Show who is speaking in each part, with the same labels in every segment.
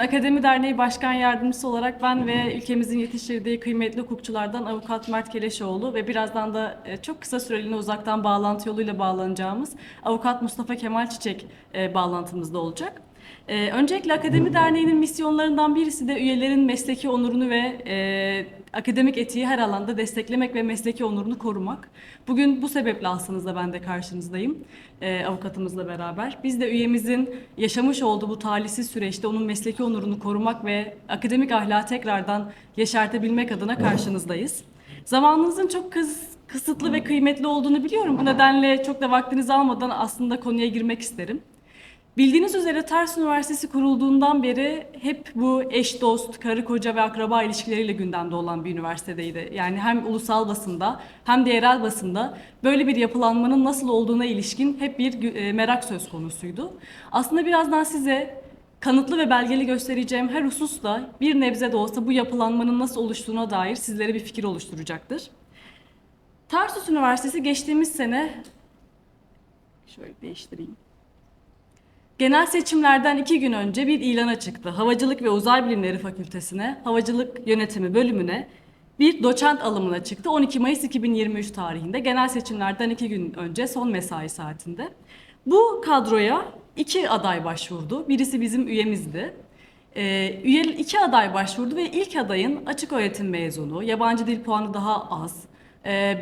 Speaker 1: Akademi Derneği Başkan Yardımcısı olarak ben ve ülkemizin yetiştirdiği kıymetli hukukçulardan Avukat Mert Keleşoğlu ve birazdan da e, çok kısa süreliğine uzaktan bağlantı yoluyla bağlanacağımız Avukat Mustafa Kemal Çiçek e, bağlantımızda olacak. E, Öncelikle Akademi Derneği'nin misyonlarından birisi de üyelerin mesleki onurunu ve e, akademik etiği her alanda desteklemek ve mesleki onurunu korumak. Bugün bu sebeple aslında ben de karşınızdayım e, avukatımızla beraber. Biz de üyemizin yaşamış olduğu bu talihsiz süreçte onun mesleki onurunu korumak ve akademik ahlakı tekrardan yeşertebilmek adına karşınızdayız. Zamanınızın çok kıs, kısıtlı ve kıymetli olduğunu biliyorum. Bu nedenle çok da vaktinizi almadan aslında konuya girmek isterim. Bildiğiniz üzere Tars Üniversitesi kurulduğundan beri hep bu eş dost, karı koca ve akraba ilişkileriyle gündemde olan bir üniversitedeydi. Yani hem ulusal basında hem de yerel basında böyle bir yapılanmanın nasıl olduğuna ilişkin hep bir e, merak söz konusuydu. Aslında birazdan size kanıtlı ve belgeli göstereceğim her hususla bir nebze de olsa bu yapılanmanın nasıl oluştuğuna dair sizlere bir fikir oluşturacaktır. Tarsus Üniversitesi geçtiğimiz sene şöyle değiştireyim. Genel seçimlerden iki gün önce bir ilana çıktı. Havacılık ve Uzay Bilimleri Fakültesine, Havacılık Yönetimi bölümüne bir doçent alımına çıktı. 12 Mayıs 2023 tarihinde genel seçimlerden iki gün önce son mesai saatinde. Bu kadroya iki aday başvurdu. Birisi bizim üyemizdi. Ee, üye iki aday başvurdu ve ilk adayın açık öğretim mezunu, yabancı dil puanı daha az,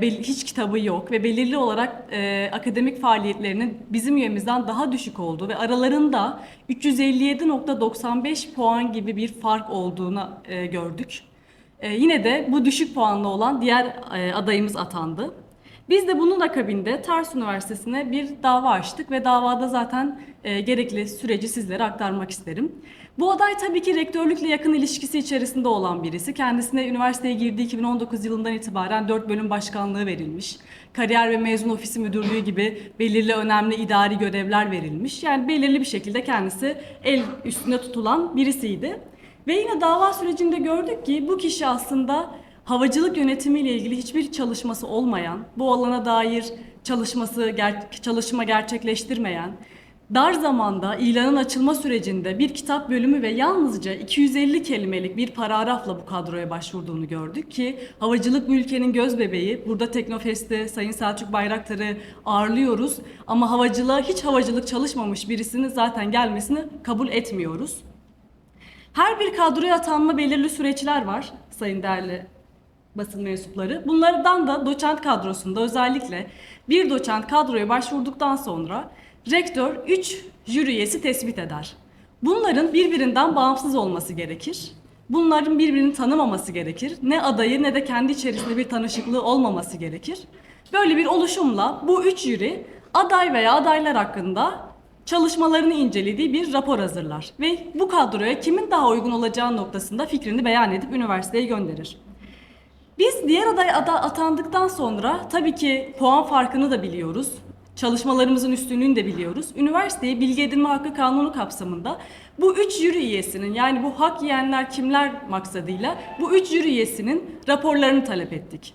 Speaker 1: hiç kitabı yok ve belirli olarak e, akademik faaliyetlerinin bizim üyemizden daha düşük olduğu ve aralarında 357.95 puan gibi bir fark olduğunu e, gördük. E, yine de bu düşük puanlı olan diğer e, adayımız atandı. Biz de bunun akabinde Tars Üniversitesi'ne bir dava açtık ve davada zaten e, gerekli süreci sizlere aktarmak isterim. Bu aday tabii ki rektörlükle yakın ilişkisi içerisinde olan birisi. Kendisine üniversiteye girdiği 2019 yılından itibaren 4 bölüm başkanlığı verilmiş. Kariyer ve mezun ofisi müdürlüğü gibi belirli önemli idari görevler verilmiş. Yani belirli bir şekilde kendisi el üstünde tutulan birisiydi. Ve yine dava sürecinde gördük ki bu kişi aslında havacılık yönetimiyle ilgili hiçbir çalışması olmayan, bu alana dair çalışması ger- çalışma gerçekleştirmeyen, dar zamanda ilanın açılma sürecinde bir kitap bölümü ve yalnızca 250 kelimelik bir paragrafla bu kadroya başvurduğunu gördük ki havacılık bu ülkenin göz bebeği. Burada Teknofest'te Sayın Selçuk Bayraktar'ı ağırlıyoruz ama havacılığa hiç havacılık çalışmamış birisinin zaten gelmesini kabul etmiyoruz. Her bir kadroya atanma belirli süreçler var sayın değerli basın mensupları. Bunlardan da doçent kadrosunda özellikle bir doçent kadroya başvurduktan sonra rektör 3 jüri üyesi tespit eder. Bunların birbirinden bağımsız olması gerekir. Bunların birbirini tanımaması gerekir. Ne adayı ne de kendi içerisinde bir tanışıklığı olmaması gerekir. Böyle bir oluşumla bu üç jüri aday veya adaylar hakkında çalışmalarını incelediği bir rapor hazırlar ve bu kadroya kimin daha uygun olacağı noktasında fikrini beyan edip üniversiteye gönderir. Biz diğer aday ada atandıktan sonra tabii ki puan farkını da biliyoruz. Çalışmalarımızın üstünlüğünü de biliyoruz. Üniversiteye bilgi edinme hakkı kanunu kapsamında bu üç jüri üyesinin yani bu hak yiyenler kimler maksadıyla bu üç jüri üyesinin raporlarını talep ettik.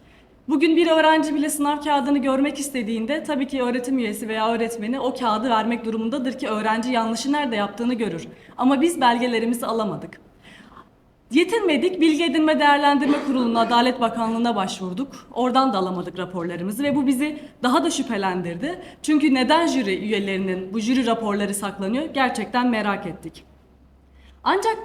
Speaker 1: Bugün bir öğrenci bile sınav kağıdını görmek istediğinde tabii ki öğretim üyesi veya öğretmeni o kağıdı vermek durumundadır ki öğrenci yanlışı nerede yaptığını görür. Ama biz belgelerimizi alamadık. Yetinmedik, Bilgi Edinme Değerlendirme Kurulu'na, Adalet Bakanlığı'na başvurduk. Oradan da alamadık raporlarımızı ve bu bizi daha da şüphelendirdi. Çünkü neden jüri üyelerinin bu jüri raporları saklanıyor gerçekten merak ettik. Ancak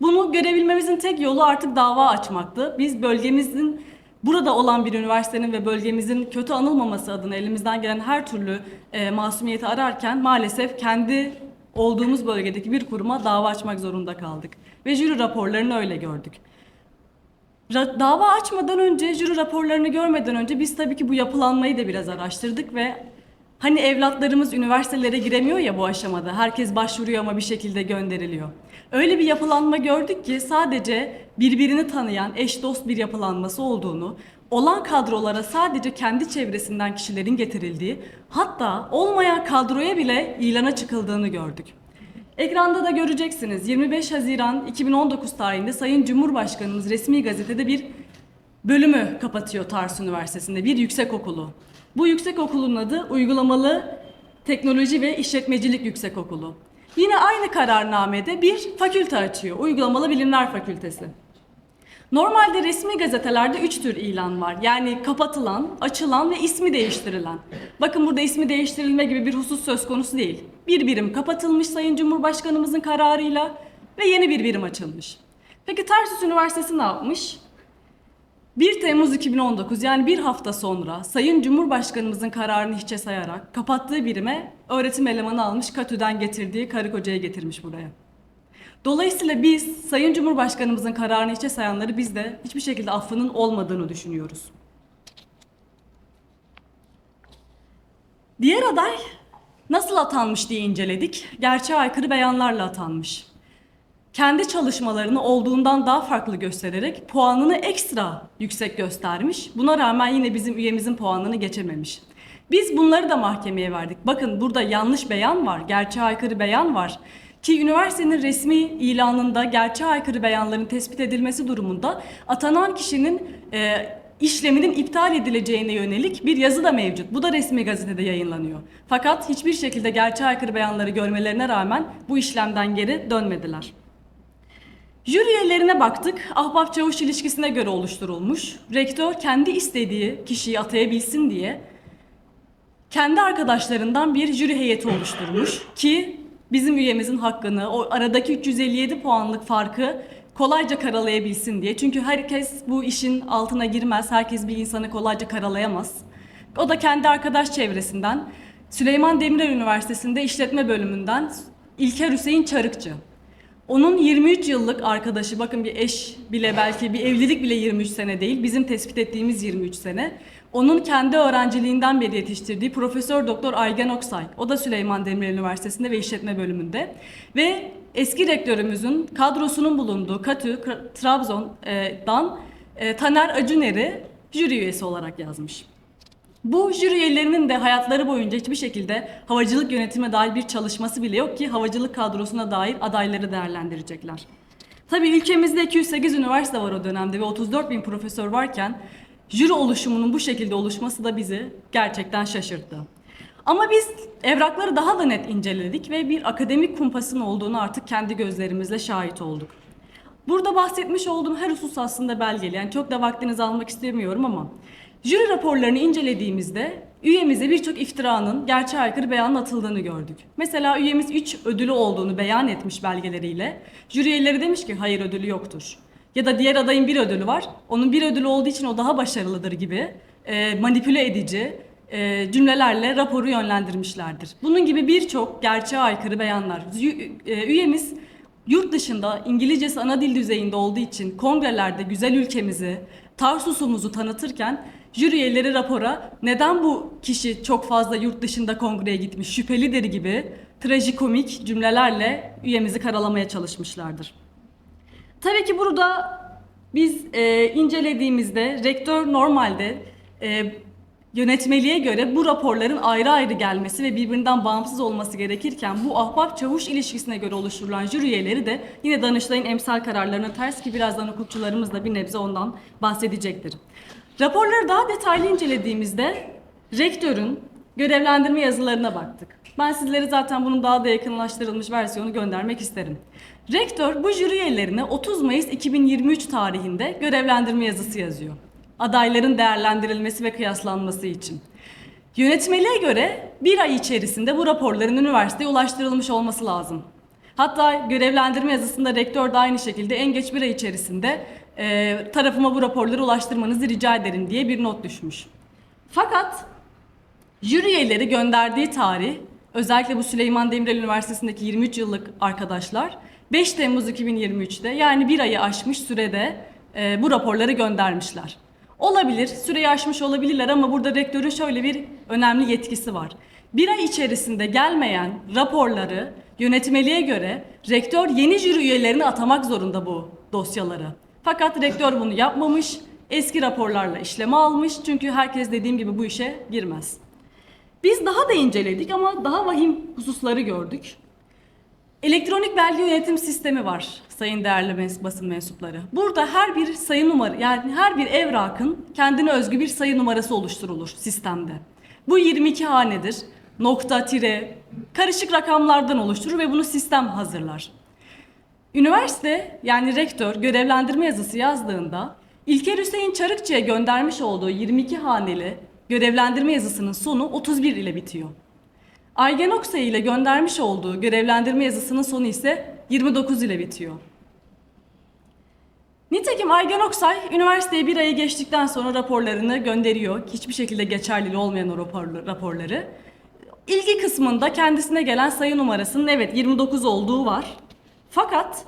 Speaker 1: bunu görebilmemizin tek yolu artık dava açmaktı. Biz bölgemizin burada olan bir üniversitenin ve bölgemizin kötü anılmaması adına elimizden gelen her türlü e, masumiyeti ararken maalesef kendi olduğumuz bölgedeki bir kuruma dava açmak zorunda kaldık. Ve jüri raporlarını öyle gördük. Ra- dava açmadan önce, jüri raporlarını görmeden önce biz tabii ki bu yapılanmayı da biraz araştırdık ve hani evlatlarımız üniversitelere giremiyor ya bu aşamada. Herkes başvuruyor ama bir şekilde gönderiliyor. Öyle bir yapılanma gördük ki sadece birbirini tanıyan eş dost bir yapılanması olduğunu, olan kadrolara sadece kendi çevresinden kişilerin getirildiği, hatta olmayan kadroya bile ilana çıkıldığını gördük. Ekranda da göreceksiniz 25 Haziran 2019 tarihinde Sayın Cumhurbaşkanımız resmi gazetede bir bölümü kapatıyor Tarsus Üniversitesi'nde bir yüksek okulu. Bu yüksek okulun adı Uygulamalı Teknoloji ve İşletmecilik Yüksek Okulu. Yine aynı kararnamede bir fakülte açıyor. Uygulamalı Bilimler Fakültesi. Normalde resmi gazetelerde üç tür ilan var. Yani kapatılan, açılan ve ismi değiştirilen. Bakın burada ismi değiştirilme gibi bir husus söz konusu değil. Bir birim kapatılmış Sayın Cumhurbaşkanımızın kararıyla ve yeni bir birim açılmış. Peki Tarsus Üniversitesi ne yapmış? 1 Temmuz 2019 yani bir hafta sonra Sayın Cumhurbaşkanımızın kararını hiçe sayarak kapattığı birime öğretim elemanı almış Katü'den getirdiği karı kocaya getirmiş buraya. Dolayısıyla biz Sayın Cumhurbaşkanımızın kararını hiçe sayanları biz de hiçbir şekilde affının olmadığını düşünüyoruz. Diğer aday nasıl atanmış diye inceledik. Gerçeğe aykırı beyanlarla atanmış. Kendi çalışmalarını olduğundan daha farklı göstererek puanını ekstra yüksek göstermiş. Buna rağmen yine bizim üyemizin puanını geçememiş. Biz bunları da mahkemeye verdik. Bakın burada yanlış beyan var, gerçeğe aykırı beyan var. Ki üniversitenin resmi ilanında gerçeğe aykırı beyanların tespit edilmesi durumunda atanan kişinin e, işleminin iptal edileceğine yönelik bir yazı da mevcut. Bu da resmi gazetede yayınlanıyor. Fakat hiçbir şekilde gerçeğe aykırı beyanları görmelerine rağmen bu işlemden geri dönmediler. Jüri üyelerine baktık. Ahbap çavuş ilişkisine göre oluşturulmuş. Rektör kendi istediği kişiyi atayabilsin diye kendi arkadaşlarından bir jüri heyeti oluşturmuş ki bizim üyemizin hakkını, o aradaki 357 puanlık farkı kolayca karalayabilsin diye. Çünkü herkes bu işin altına girmez, herkes bir insanı kolayca karalayamaz. O da kendi arkadaş çevresinden Süleyman Demirel Üniversitesi'nde işletme bölümünden İlker Hüseyin Çarıkçı. Onun 23 yıllık arkadaşı, bakın bir eş bile belki bir evlilik bile 23 sene değil, bizim tespit ettiğimiz 23 sene. Onun kendi öğrenciliğinden beri yetiştirdiği Profesör Doktor Aygen Oksay. O da Süleyman Demirel Üniversitesi'nde ve işletme bölümünde. Ve eski rektörümüzün kadrosunun bulunduğu KATÜ Trabzon'dan e, Taner Acuner'i jüri üyesi olarak yazmış. Bu jüri üyelerinin de hayatları boyunca hiçbir şekilde havacılık yönetime dair bir çalışması bile yok ki havacılık kadrosuna dair adayları değerlendirecekler. Tabii ülkemizde 208 üniversite var o dönemde ve 34 bin profesör varken jüri oluşumunun bu şekilde oluşması da bizi gerçekten şaşırttı. Ama biz evrakları daha da net inceledik ve bir akademik kumpasın olduğunu artık kendi gözlerimizle şahit olduk. Burada bahsetmiş olduğum her husus aslında belgeli. Yani çok da vaktinizi almak istemiyorum ama jüri raporlarını incelediğimizde üyemize birçok iftiranın gerçeğe aykırı beyanın atıldığını gördük. Mesela üyemiz 3 ödülü olduğunu beyan etmiş belgeleriyle. Jüri üyeleri demiş ki hayır ödülü yoktur. Ya da diğer adayın bir ödülü var. Onun bir ödülü olduğu için o daha başarılıdır gibi e, manipüle edici e, cümlelerle raporu yönlendirmişlerdir. Bunun gibi birçok gerçeğe aykırı beyanlar. E, Üyemiz Yurt dışında İngilizcesi ana dil düzeyinde olduğu için kongrelerde güzel ülkemizi, Tarsus'umuzu tanıtırken jüri üyeleri rapora neden bu kişi çok fazla yurt dışında kongreye gitmiş şüphelidir gibi trajikomik cümlelerle üyemizi karalamaya çalışmışlardır. Tabii ki burada biz e, incelediğimizde rektör normalde e, yönetmeliğe göre bu raporların ayrı ayrı gelmesi ve birbirinden bağımsız olması gerekirken bu ahbap çavuş ilişkisine göre oluşturulan jüri üyeleri de yine Danıştay'ın emsal kararlarına ters ki birazdan hukukçularımız da bir nebze ondan bahsedecektir. Raporları daha detaylı incelediğimizde rektörün görevlendirme yazılarına baktık. Ben sizlere zaten bunun daha da yakınlaştırılmış versiyonu göndermek isterim. Rektör bu jüri üyelerine 30 Mayıs 2023 tarihinde görevlendirme yazısı yazıyor. Adayların değerlendirilmesi ve kıyaslanması için. Yönetmeliğe göre bir ay içerisinde bu raporların üniversiteye ulaştırılmış olması lazım. Hatta görevlendirme yazısında rektör de aynı şekilde en geç bir ay içerisinde e, tarafıma bu raporları ulaştırmanızı rica ederim diye bir not düşmüş. Fakat Jüri üyeleri gönderdiği tarih, özellikle bu Süleyman Demirel Üniversitesi'ndeki 23 yıllık arkadaşlar 5 Temmuz 2023'te yani bir ayı aşmış sürede e, bu raporları göndermişler. Olabilir, süreyi aşmış olabilirler ama burada rektörün şöyle bir önemli yetkisi var. Bir ay içerisinde gelmeyen raporları yönetmeliğe göre rektör yeni jüri üyelerini atamak zorunda bu dosyaları. Fakat rektör bunu yapmamış, eski raporlarla işleme almış çünkü herkes dediğim gibi bu işe girmez. Biz daha da inceledik ama daha vahim hususları gördük. Elektronik belge yönetim sistemi var sayın değerli basın mensupları. Burada her bir sayı numara yani her bir evrakın kendine özgü bir sayı numarası oluşturulur sistemde. Bu 22 hanedir. nokta, tire, karışık rakamlardan oluşturur ve bunu sistem hazırlar. Üniversite yani rektör görevlendirme yazısı yazdığında İlker Hüseyin Çarıkçı'ya göndermiş olduğu 22 haneli görevlendirme yazısının sonu 31 ile bitiyor. Aygen Oksay ile göndermiş olduğu görevlendirme yazısının sonu ise 29 ile bitiyor. Nitekim Aygen Oksay üniversiteye bir ayı geçtikten sonra raporlarını gönderiyor. Hiçbir şekilde geçerli olmayan o rapor- raporları. İlgi kısmında kendisine gelen sayı numarasının evet 29 olduğu var. Fakat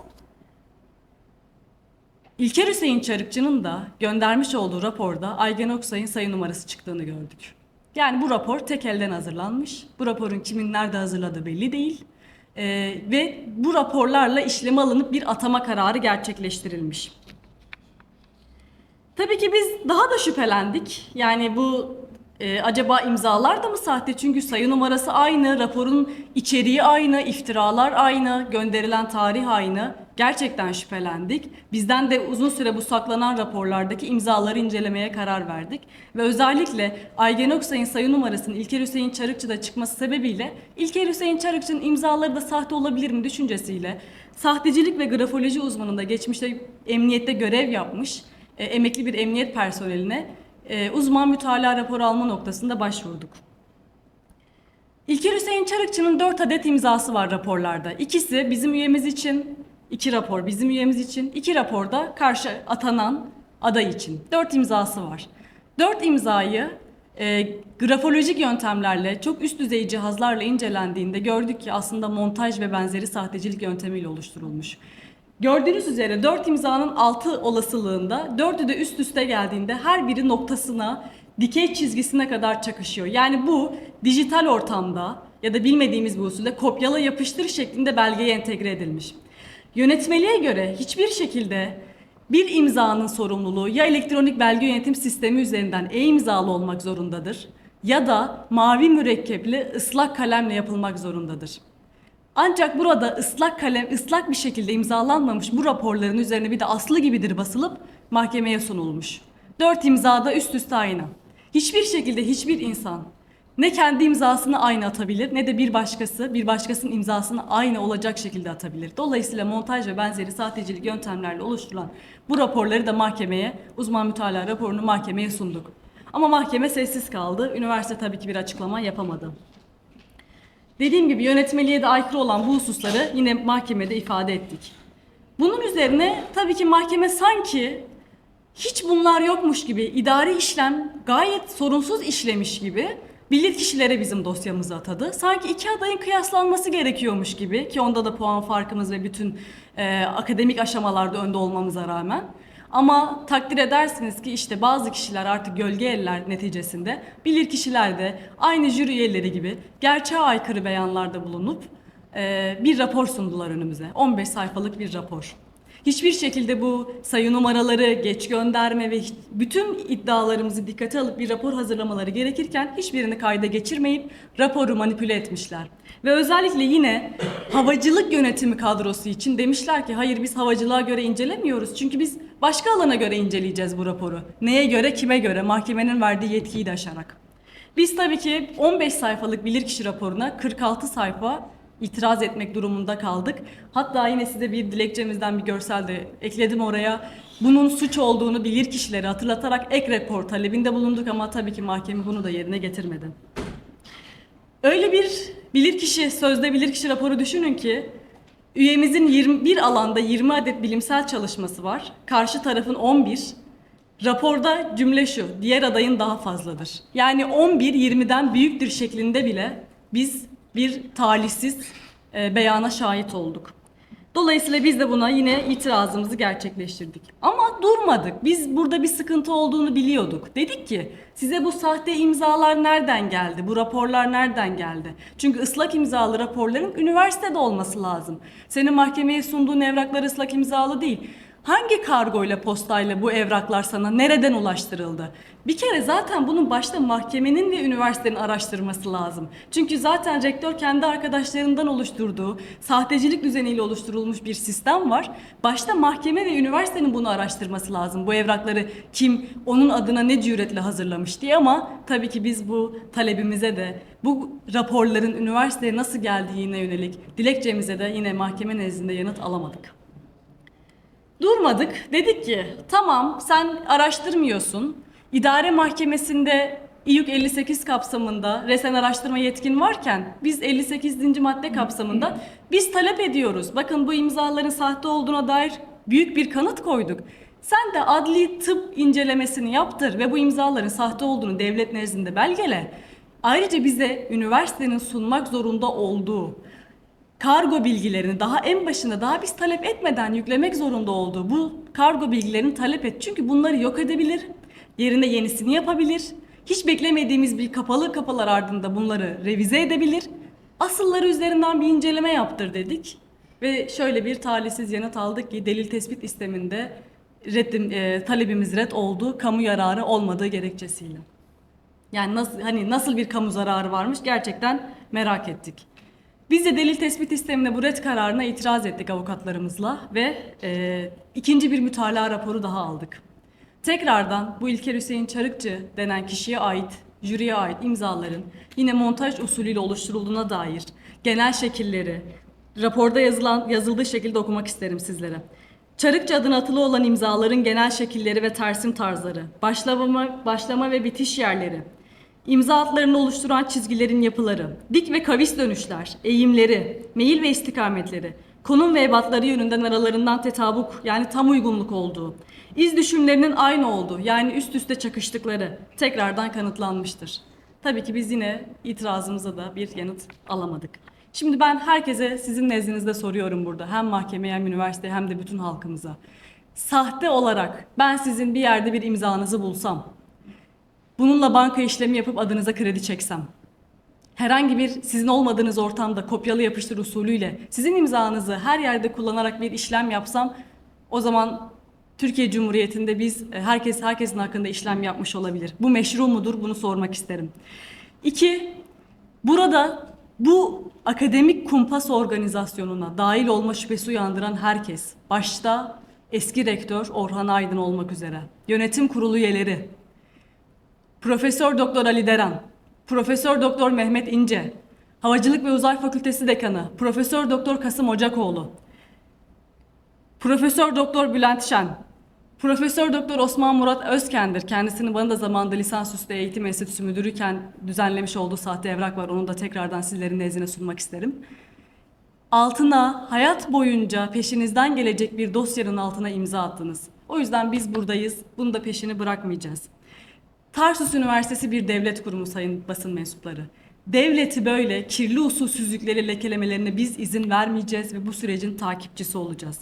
Speaker 1: İlker Hüseyin Çarıkçı'nın da göndermiş olduğu raporda Aygen Oksay'ın sayı numarası çıktığını gördük. Yani bu rapor tek elden hazırlanmış. Bu raporun kimin nerede hazırladığı belli değil. Ee, ve bu raporlarla işleme alınıp bir atama kararı gerçekleştirilmiş. Tabii ki biz daha da şüphelendik. Yani bu e, acaba imzalar da mı sahte? Çünkü sayı numarası aynı, raporun içeriği aynı, iftiralar aynı, gönderilen tarih aynı. Gerçekten şüphelendik. Bizden de uzun süre bu saklanan raporlardaki imzaları incelemeye karar verdik. Ve özellikle Aygen Oksay'ın sayı numarasının İlker Hüseyin Çarıkçı'da çıkması sebebiyle İlker Hüseyin Çarıkçı'nın imzaları da sahte olabilir mi düşüncesiyle sahtecilik ve grafoloji uzmanında geçmişte emniyette görev yapmış e, emekli bir emniyet personeline e, uzman mütalaa raporu alma noktasında başvurduk. İlker Hüseyin Çarıkçı'nın 4 adet imzası var raporlarda. İkisi bizim üyemiz için, iki rapor bizim üyemiz için, iki raporda karşı atanan aday için. 4 imzası var. 4 imzayı e, grafolojik yöntemlerle, çok üst düzey cihazlarla incelendiğinde gördük ki aslında montaj ve benzeri sahtecilik yöntemiyle oluşturulmuş. Gördüğünüz üzere 4 imzanın 6 olasılığında 4'ü de üst üste geldiğinde her biri noktasına, dikey çizgisine kadar çakışıyor. Yani bu dijital ortamda ya da bilmediğimiz bir usulde kopyala yapıştır şeklinde belgeye entegre edilmiş. Yönetmeliğe göre hiçbir şekilde bir imzanın sorumluluğu ya elektronik belge yönetim sistemi üzerinden e-imzalı olmak zorundadır ya da mavi mürekkepli ıslak kalemle yapılmak zorundadır. Ancak burada ıslak kalem, ıslak bir şekilde imzalanmamış bu raporların üzerine bir de aslı gibidir basılıp mahkemeye sunulmuş. Dört imzada üst üste aynı. Hiçbir şekilde hiçbir insan ne kendi imzasını aynı atabilir ne de bir başkası bir başkasının imzasını aynı olacak şekilde atabilir. Dolayısıyla montaj ve benzeri sahtecilik yöntemlerle oluşturulan bu raporları da mahkemeye, uzman mütalaa raporunu mahkemeye sunduk. Ama mahkeme sessiz kaldı. Üniversite tabii ki bir açıklama yapamadı. Dediğim gibi yönetmeliğe de aykırı olan bu hususları yine mahkemede ifade ettik. Bunun üzerine tabii ki mahkeme sanki hiç bunlar yokmuş gibi idari işlem gayet sorunsuz işlemiş gibi bilirkişilere bizim dosyamızı atadı. Sanki iki adayın kıyaslanması gerekiyormuş gibi ki onda da puan farkımız ve bütün e, akademik aşamalarda önde olmamıza rağmen. Ama takdir edersiniz ki işte bazı kişiler artık gölge eller neticesinde bilir kişiler de aynı jüri üyeleri gibi gerçeğe aykırı beyanlarda bulunup e, bir rapor sundular önümüze. 15 sayfalık bir rapor. Hiçbir şekilde bu sayı numaraları, geç gönderme ve bütün iddialarımızı dikkate alıp bir rapor hazırlamaları gerekirken hiçbirini kayda geçirmeyip raporu manipüle etmişler. Ve özellikle yine havacılık yönetimi kadrosu için demişler ki hayır biz havacılığa göre incelemiyoruz. Çünkü biz başka alana göre inceleyeceğiz bu raporu. Neye göre, kime göre, mahkemenin verdiği yetkiyi de aşarak. Biz tabii ki 15 sayfalık bilirkişi raporuna 46 sayfa itiraz etmek durumunda kaldık. Hatta yine size bir dilekçemizden bir görsel de ekledim oraya. Bunun suç olduğunu bilir kişileri hatırlatarak ek rapor talebinde bulunduk ama tabii ki mahkeme bunu da yerine getirmedi. Öyle bir bilirkişi, sözde bilirkişi raporu düşünün ki üyemizin 21 alanda 20 adet bilimsel çalışması var. Karşı tarafın 11. Raporda cümle şu, diğer adayın daha fazladır. Yani 11 20'den büyüktür şeklinde bile biz bir talihsiz e, beyana şahit olduk. Dolayısıyla biz de buna yine itirazımızı gerçekleştirdik. Ama durmadık. Biz burada bir sıkıntı olduğunu biliyorduk. Dedik ki size bu sahte imzalar nereden geldi? Bu raporlar nereden geldi? Çünkü ıslak imzalı raporların üniversitede olması lazım. Senin mahkemeye sunduğun evraklar ıslak imzalı değil. Hangi kargoyla postayla bu evraklar sana nereden ulaştırıldı? Bir kere zaten bunun başta mahkemenin ve üniversitenin araştırması lazım. Çünkü zaten rektör kendi arkadaşlarından oluşturduğu sahtecilik düzeniyle oluşturulmuş bir sistem var. Başta mahkeme ve üniversitenin bunu araştırması lazım. Bu evrakları kim, onun adına ne cüretle hazırlamış diye ama tabii ki biz bu talebimize de bu raporların üniversiteye nasıl geldiğine yönelik dilekçemize de yine mahkeme nezdinde yanıt alamadık. Durmadık. Dedik ki tamam sen araştırmıyorsun. İdare mahkemesinde İYÜK 58 kapsamında resen araştırma yetkin varken biz 58. madde kapsamında biz talep ediyoruz. Bakın bu imzaların sahte olduğuna dair büyük bir kanıt koyduk. Sen de adli tıp incelemesini yaptır ve bu imzaların sahte olduğunu devlet nezdinde belgele. Ayrıca bize üniversitenin sunmak zorunda olduğu kargo bilgilerini daha en başında daha biz talep etmeden yüklemek zorunda olduğu bu kargo bilgilerini talep et. Çünkü bunları yok edebilir, yerine yenisini yapabilir. Hiç beklemediğimiz bir kapalı kapılar ardında bunları revize edebilir. Asılları üzerinden bir inceleme yaptır dedik. Ve şöyle bir talihsiz yanıt aldık ki delil tespit isteminde reddim, e, talebimiz red oldu, kamu yararı olmadığı gerekçesiyle. Yani nasıl hani nasıl bir kamu zararı varmış gerçekten merak ettik. Biz de delil tespit istemine bu red kararına itiraz ettik avukatlarımızla ve e, ikinci bir mütalaa raporu daha aldık. Tekrardan bu İlker Hüseyin Çarıkçı denen kişiye ait, jüriye ait imzaların yine montaj usulüyle oluşturulduğuna dair genel şekilleri raporda yazılan yazıldığı şekilde okumak isterim sizlere. Çarıkçı adına atılı olan imzaların genel şekilleri ve tersim tarzları, başlama, başlama ve bitiş yerleri, İmza hatlarını oluşturan çizgilerin yapıları, dik ve kavis dönüşler, eğimleri, meyil ve istikametleri, konum ve ebatları yönünden aralarından tetabuk yani tam uygunluk olduğu, iz düşümlerinin aynı olduğu yani üst üste çakıştıkları tekrardan kanıtlanmıştır. Tabii ki biz yine itirazımıza da bir yanıt alamadık. Şimdi ben herkese sizin nezdinizde soruyorum burada. Hem mahkemeye hem üniversiteye hem de bütün halkımıza. Sahte olarak ben sizin bir yerde bir imzanızı bulsam, Bununla banka işlemi yapıp adınıza kredi çeksem, herhangi bir sizin olmadığınız ortamda kopyalı yapıştır usulüyle sizin imzanızı her yerde kullanarak bir işlem yapsam o zaman Türkiye Cumhuriyeti'nde biz e, herkes herkesin hakkında işlem yapmış olabilir. Bu meşru mudur? Bunu sormak isterim. İki, burada bu akademik kumpas organizasyonuna dahil olma şüphesi uyandıran herkes, başta eski rektör Orhan Aydın olmak üzere, yönetim kurulu üyeleri, Profesör Doktor Ali Deran, Profesör Doktor Mehmet İnce, Havacılık ve Uzay Fakültesi Dekanı Profesör Doktor Kasım Ocakoğlu, Profesör Doktor Bülent Şen, Profesör Doktor Osman Murat Özkendir. Kendisini bana da zamanında lisansüstü eğitim enstitüsü müdürüyken düzenlemiş olduğu sahte evrak var. Onu da tekrardan sizlerin nezdine sunmak isterim. Altına hayat boyunca peşinizden gelecek bir dosyanın altına imza attınız. O yüzden biz buradayız. Bunu da peşini bırakmayacağız. Tarsus Üniversitesi bir devlet kurumu sayın basın mensupları. Devleti böyle kirli usulsüzlükleri lekelemelerine biz izin vermeyeceğiz ve bu sürecin takipçisi olacağız.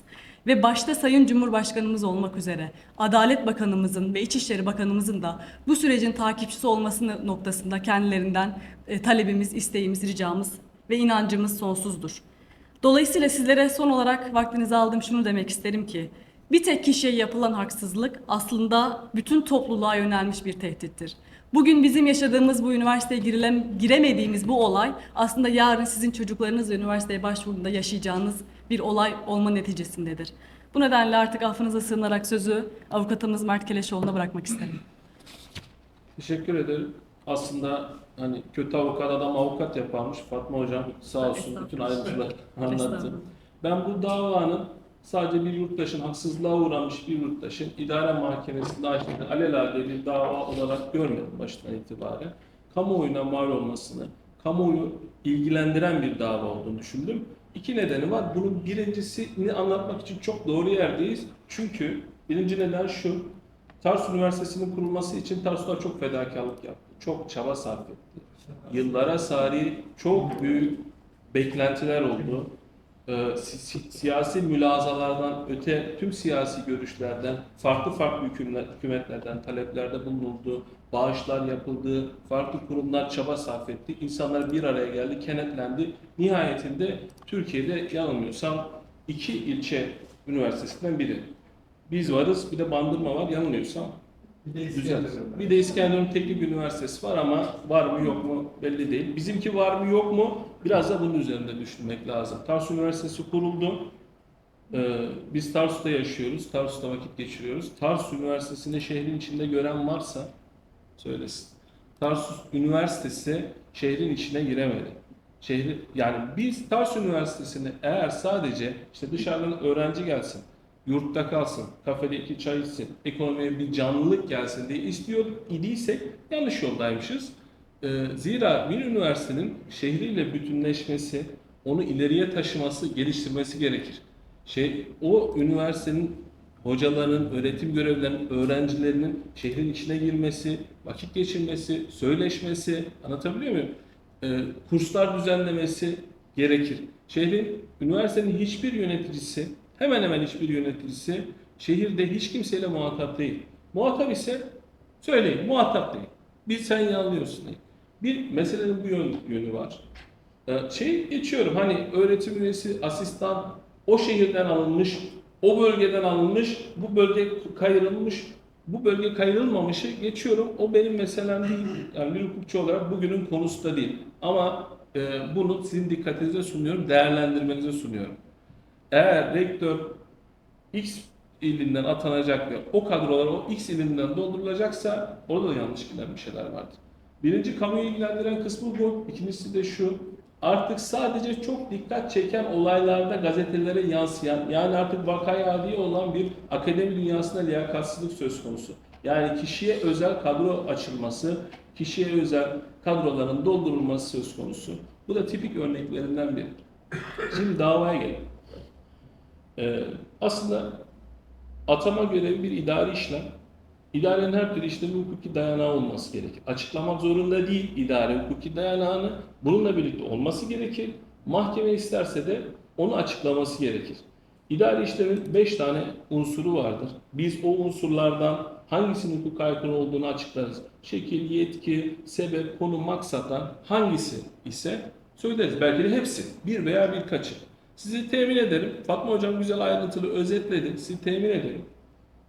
Speaker 1: Ve başta Sayın Cumhurbaşkanımız olmak üzere Adalet Bakanımızın ve İçişleri Bakanımızın da bu sürecin takipçisi olması noktasında kendilerinden e, talebimiz, isteğimiz, ricamız ve inancımız sonsuzdur. Dolayısıyla sizlere son olarak vaktinizi aldım şunu demek isterim ki bir tek kişiye yapılan haksızlık aslında bütün topluluğa yönelmiş bir tehdittir. Bugün bizim yaşadığımız bu üniversiteye girilem, giremediğimiz bu olay aslında yarın sizin çocuklarınız ve üniversiteye başvurduğunda yaşayacağınız bir olay olma neticesindedir. Bu nedenle artık affınıza sığınarak sözü avukatımız Mert Keleşoğlu'na bırakmak isterim.
Speaker 2: Teşekkür ederim. Aslında hani kötü avukat adam avukat yaparmış. Fatma hocam sağ olsun bütün
Speaker 1: Estağfurullah.
Speaker 2: ayrıntılar anlattı. Ben bu davanın sadece bir yurttaşın haksızlığa uğramış bir yurttaşın idare mahkemesinde açtığı alelade bir dava olarak görmedim baştan itibaren. Kamuoyuna mal olmasını, kamuoyu ilgilendiren bir dava olduğunu düşündüm. İki nedeni var. Bunun birincisini anlatmak için çok doğru yerdeyiz. Çünkü birinci neden şu. Tarsus Üniversitesi'nin kurulması için Tarsuslar çok fedakarlık yaptı. Çok çaba sarf etti. Yıllara sari çok büyük beklentiler oldu. Ee, si- si- siyasi mülazalardan öte tüm siyasi görüşlerden, farklı farklı hükümler, hükümetlerden taleplerde bulunuldu, bağışlar yapıldı, farklı kurumlar çaba sarf etti, insanlar bir araya geldi, kenetlendi. Nihayetinde Türkiye'de yanılmıyorsam iki ilçe üniversitesinden biri. Biz varız, bir de Bandırma var yanılmıyorsam.
Speaker 3: Bir de. İskenderun.
Speaker 2: Bir de İskenderun Teknik Üniversitesi var ama var mı yok mu belli değil. Bizimki var mı yok mu biraz da bunun üzerinde düşünmek lazım. Tarsus Üniversitesi kuruldu. Ee, biz Tarsus'ta yaşıyoruz. Tarsus'ta vakit geçiriyoruz. Tarsus Üniversitesi'nde şehrin içinde gören varsa söylesin. Tarsus Üniversitesi şehrin içine giremedi. Şehri yani biz Tarsus Üniversitesi'ni eğer sadece işte dışarıdan öğrenci gelsin, yurtta kalsın, kafede iki çay içsin, ekonomiye bir canlılık gelsin diye istiyor idiysek yanlış yoldaymışız. Ee, zira bir üniversitenin şehriyle bütünleşmesi, onu ileriye taşıması, geliştirmesi gerekir. Şey, o üniversitenin hocaların, öğretim görevlilerinin, öğrencilerinin şehrin içine girmesi, vakit geçirmesi, söyleşmesi, anlatabiliyor muyum? Ee, kurslar düzenlemesi gerekir. Şehrin, üniversitenin hiçbir yöneticisi, hemen hemen hiçbir yöneticisi şehirde hiç kimseyle muhatap değil. Muhatap ise söyleyin, muhatap değil. Bir sen yanılıyorsun değil. Bir meselenin bu yön, yönü var. Ee, şey geçiyorum hani öğretim üyesi, asistan o şehirden alınmış, o bölgeden alınmış, bu bölge kayırılmış, bu bölge kayırılmamışı geçiyorum. O benim meselem değil. Yani bir hukukçu olarak bugünün konusu da değil. Ama e, bunu sizin dikkatinize sunuyorum, değerlendirmenize sunuyorum. Eğer rektör X ilinden atanacak ve o kadrolar o X ilinden doldurulacaksa orada da yanlış giden bir şeyler vardır. Birinci kamuyu ilgilendiren kısmı bu. İkincisi de şu. Artık sadece çok dikkat çeken olaylarda gazetelere yansıyan yani artık vakaya adi olan bir akademi dünyasında liyakatsizlik söz konusu. Yani kişiye özel kadro açılması, kişiye özel kadroların doldurulması söz konusu. Bu da tipik örneklerinden biri. Şimdi davaya gelelim. Ee, aslında atama görevi bir idari işlem. İdarenin her türlü işlemi hukuki dayanağı olması gerekir. Açıklamak zorunda değil idare hukuki dayanağını. Bununla birlikte olması gerekir. Mahkeme isterse de onu açıklaması gerekir. İdari işlemin 5 tane unsuru vardır. Biz o unsurlardan hangisinin hukuka aykırı olduğunu açıklarız. Şekil, yetki, sebep, konu, maksattan hangisi ise söyleriz. Belki de hepsi. Bir veya birkaçı. Sizi temin ederim. Fatma Hocam güzel ayrıntılı özetledi. Sizi temin ederim.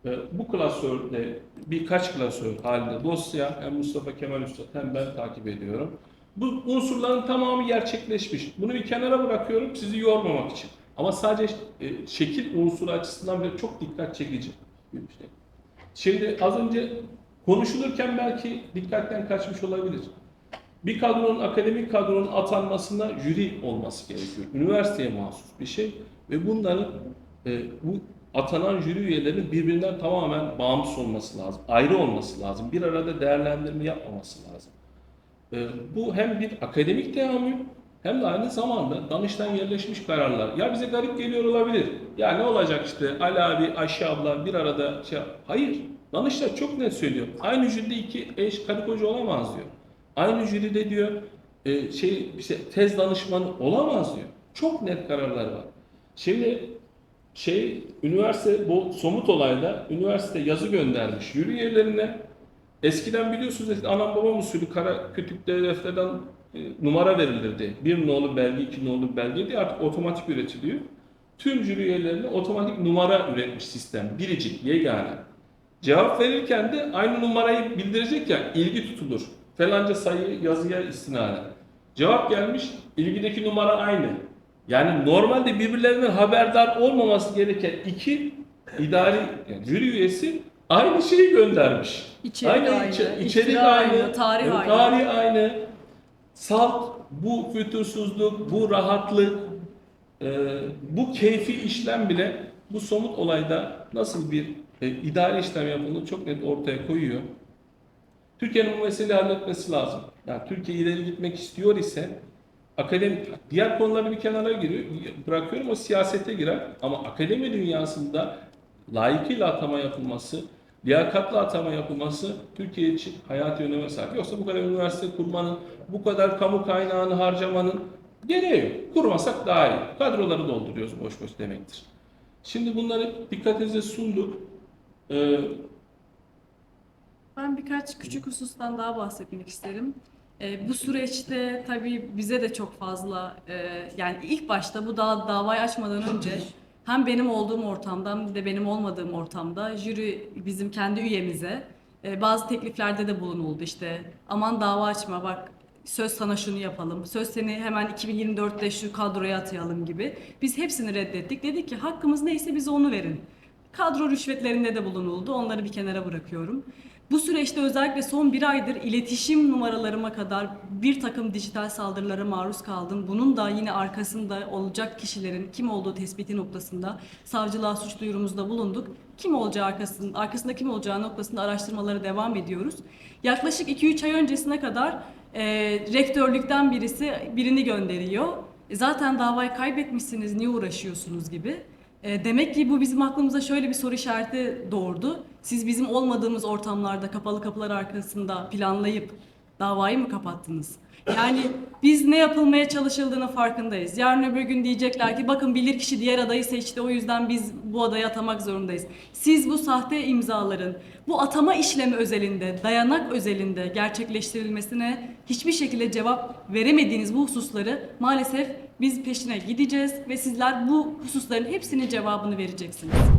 Speaker 2: Ee, Bu klasörde birkaç klasör halinde dosya hem Mustafa Kemal Usta hem ben takip ediyorum. Bu unsurların tamamı gerçekleşmiş. Bunu bir kenara bırakıyorum sizi yormamak için. Ama sadece e, şekil unsuru açısından bile çok dikkat çekici bir şey. Şimdi az önce konuşulurken belki dikkatten kaçmış olabilir. Bir kadronun, akademik kadronun atanmasında jüri olması gerekiyor. Üniversiteye mahsus bir şey ve bunların e, bu atanan jüri üyelerinin birbirinden tamamen bağımsız olması lazım. Ayrı olması lazım. Bir arada değerlendirme yapmaması lazım. E, bu hem bir akademik teamül hem de aynı zamanda danıştan yerleşmiş kararlar. Ya bize garip geliyor olabilir. Ya ne olacak işte Ali abi, Ayşe abla bir arada şey Hayır. Danıştay çok net söylüyor. Aynı jüride iki eş karı koca olamaz diyor. Aynı jüride diyor e, şey işte tez danışmanı olamaz diyor. Çok net kararlar var. Şimdi şey üniversite bu somut olayda üniversite yazı göndermiş jüri üyelerine. Eskiden biliyorsunuz anam babam usulü kara kütükte defterden e, numara verilirdi. Bir nolu belge, iki nolu belge diye artık otomatik üretiliyor. Tüm jüri üyelerine otomatik numara üretmiş sistem. Biricik, yegane. Cevap verirken de aynı numarayı bildirecek ya ilgi tutulur. Falanca sayı yazıya istinaden. Cevap gelmiş, ilgideki numara aynı. Yani normalde birbirlerinden haberdar olmaması gereken iki idari yani jüri üyesi aynı şeyi göndermiş.
Speaker 1: İçerik aynı,
Speaker 2: içe-
Speaker 1: iftira aynı, tarih
Speaker 2: evet,
Speaker 1: aynı.
Speaker 2: tarih aynı. Salt, bu fütursuzluk, bu rahatlık, e, bu keyfi işlem bile bu somut olayda nasıl bir e, idari işlem yapıldığını çok net ortaya koyuyor. Türkiye'nin bu meseleyi halletmesi lazım. Yani Türkiye ileri gitmek istiyor ise akademi diğer konuları bir kenara giriyor, bırakıyorum o siyasete girer ama akademi dünyasında layıkıyla atama yapılması, liyakatla atama yapılması Türkiye için hayati öneme sahip. Yoksa bu kadar üniversite kurmanın, bu kadar kamu kaynağını harcamanın gereği yok. Kurmasak daha iyi. Kadroları dolduruyoruz boş boş demektir. Şimdi bunları dikkatinize sunduk. Ee,
Speaker 1: Ben birkaç küçük husustan daha bahsetmek isterim. Ee, bu süreçte tabii bize de çok fazla e, yani ilk başta bu da davayı açmadan önce hem benim olduğum ortamda hem de benim olmadığım ortamda jüri bizim kendi üyemize e, bazı tekliflerde de bulunuldu. İşte aman dava açma bak söz sana şunu yapalım, söz seni hemen 2024'te şu kadroya atayalım gibi. Biz hepsini reddettik. Dedik ki hakkımız neyse bize onu verin. Kadro rüşvetlerinde de bulunuldu. Onları bir kenara bırakıyorum. Bu süreçte özellikle son bir aydır iletişim numaralarıma kadar bir takım dijital saldırılara maruz kaldım. Bunun da yine arkasında olacak kişilerin kim olduğu tespiti noktasında savcılığa suç duyurumuzda bulunduk. Kim olacağı arkasında, arkasında kim olacağı noktasında araştırmaları devam ediyoruz. Yaklaşık 2-3 ay öncesine kadar e, rektörlükten birisi birini gönderiyor. E, zaten davayı kaybetmişsiniz, niye uğraşıyorsunuz gibi. E, demek ki bu bizim aklımıza şöyle bir soru işareti doğurdu. Siz bizim olmadığımız ortamlarda kapalı kapılar arkasında planlayıp davayı mı kapattınız? Yani biz ne yapılmaya çalışıldığını farkındayız. Yarın öbür gün diyecekler ki bakın bilirkişi diğer adayı seçti o yüzden biz bu adayı atamak zorundayız. Siz bu sahte imzaların bu atama işlemi özelinde, dayanak özelinde gerçekleştirilmesine hiçbir şekilde cevap veremediğiniz bu hususları maalesef biz peşine gideceğiz ve sizler bu hususların hepsinin cevabını vereceksiniz.